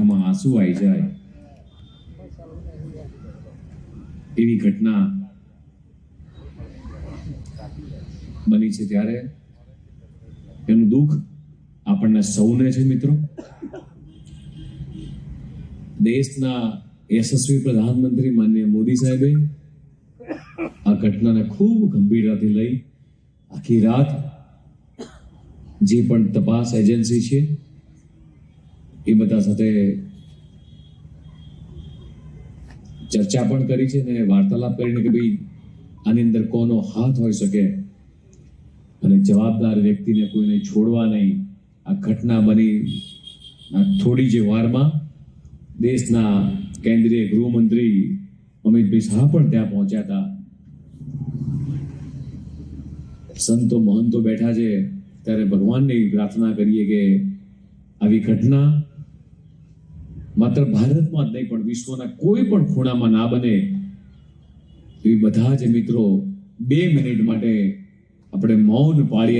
આંખમાં આંસુ આવી જાય. એવી ઘટના બની છે ત્યારે એનું દુઃખ આપણને સૌને છે મિત્રો. દેશના યશસ્વી પ્રધાનમંત્રી માન્ય મોદી સાહેબે આ ઘટનાને ખૂબ ગંભીરતાથી લઈ આખી રાત જે પણ તપાસ એજન્સી છે એ બધા સાથે ચર્ચા પણ કરી છે ને વાર્તાલાપ કરીને કે ભાઈ, આની અંદર કોનો હાથ હોઈ શકે? અને જવાબદાર વ્યક્તિને કોઈને છોડવા નહીં. આ ઘટના બની થોડી જે વારમાં દેશના કેન્દ્રીય ગૃહમંત્રી અમિતભાઈ શાહ પણ ત્યાં પહોંચ્યા હતા. સંતો મહંતો બેઠા છે. ત્યારે ભગવાનની પ્રાર્થના કરીએ કે આવી ઘટના માત્ર ભારતમાં જ નહીં, પણ વિશ્વના કોઈ પણ ખૂણામાં ના બને એવી બધા જ મિત્રો બે મિનિટ માટે આપણે મૌન પાળીએ